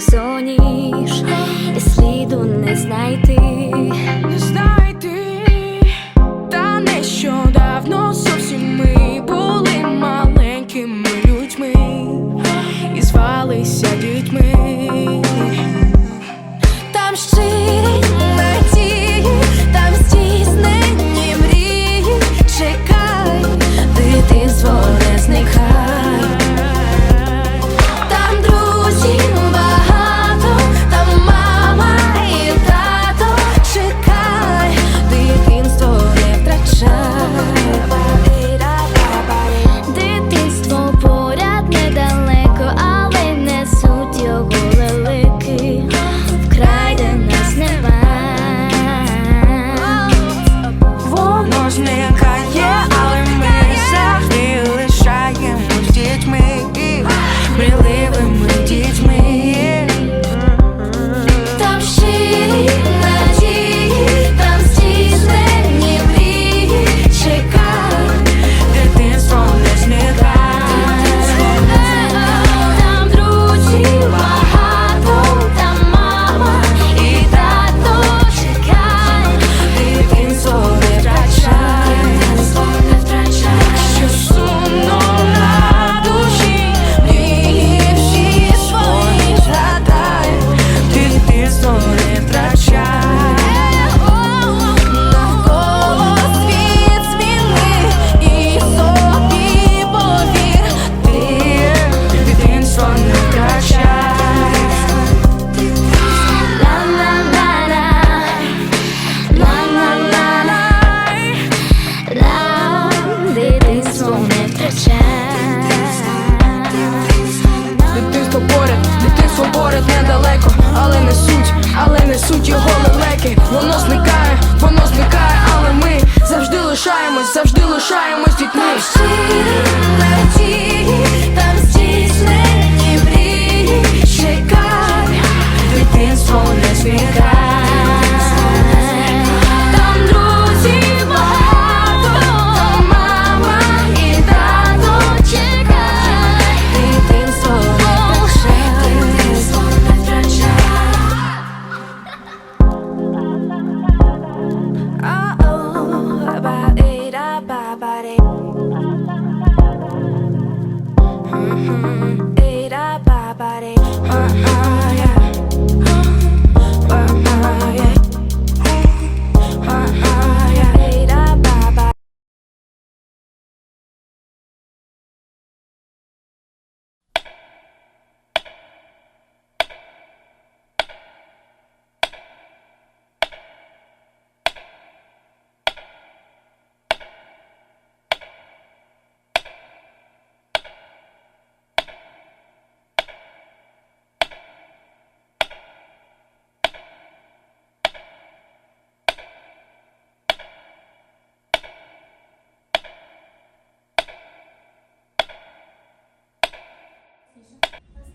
посоніш, і сліду не знайти.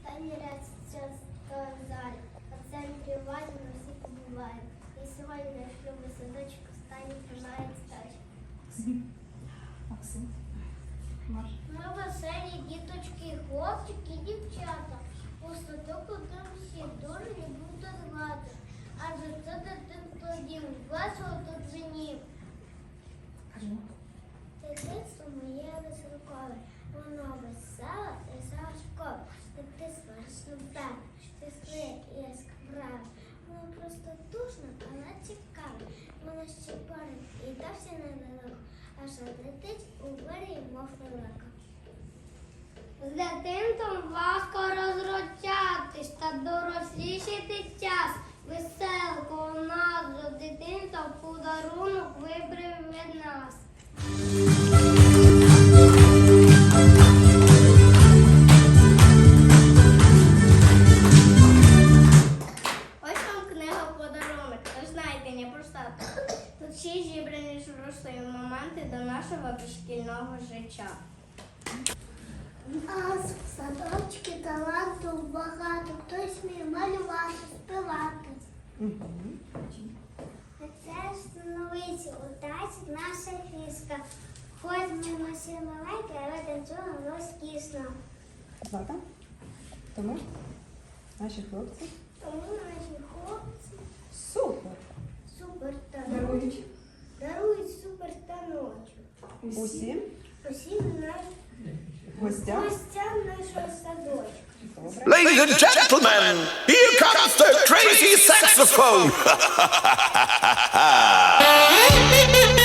останній сейчас сказали, в центрі уваги ми И сегодня І сьогодні наш любий садочок останній Мы стачок. Ми веселі діточки, хлопчики, дівчата. У садок все всі не будуть звати. А за ты тим плодів весело тут жені. танцюємо розкісно. Злата? Тому наші хлопці. Тому наші хлопці. Супер! Супер таночок. Дарують. Дарують супер таночок. Усім? Усім нашим гостям. Гостям нашого садочка. Ladies and gentlemen, here comes the crazy saxophone!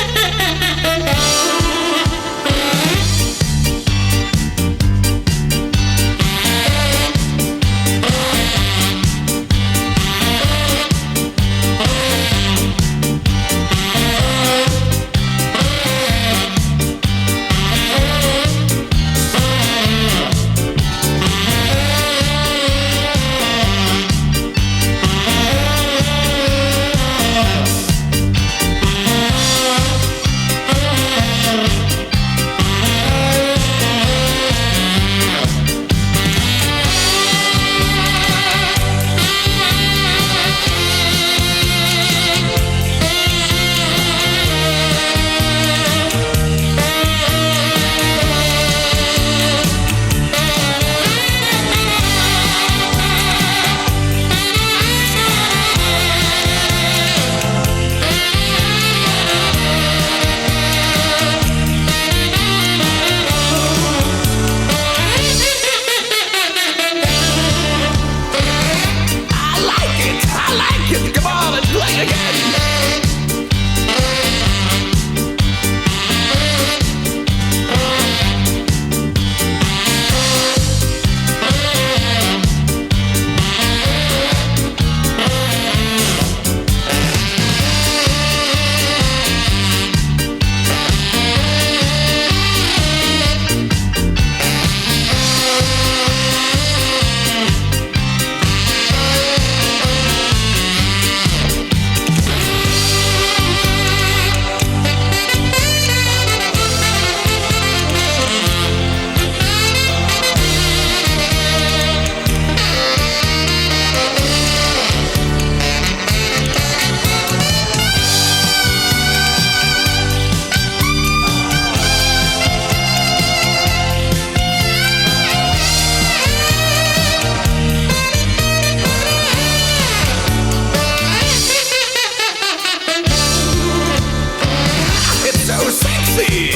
please.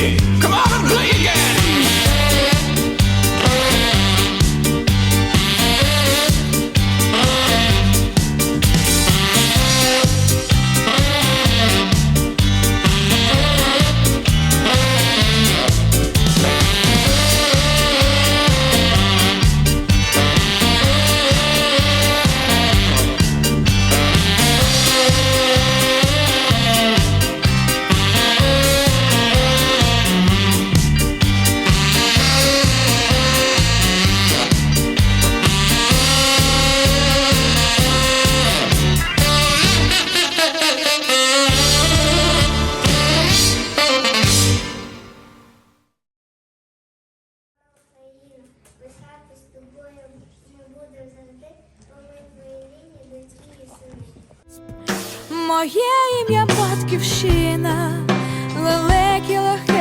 Моє ім'я батьківщина, велике легке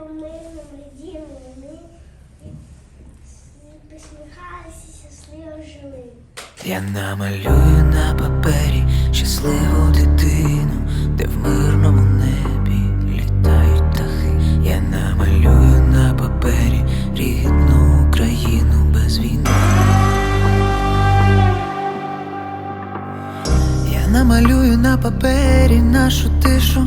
Мирним раділи вони, і посміхалися, щасливо жили. Я намалюю на папері щасливу дитину, де в мирному небі літають птахи. Я намалюю на папері рідну Україну без війни. Я намалюю на папері нашу тишу.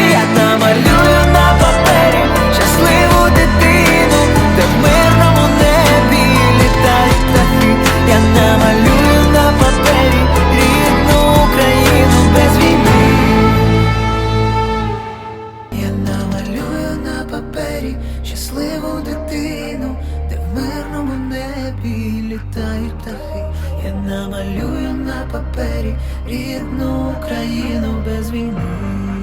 Літають птахи. Я намалюю на папері рідну Україну без війни.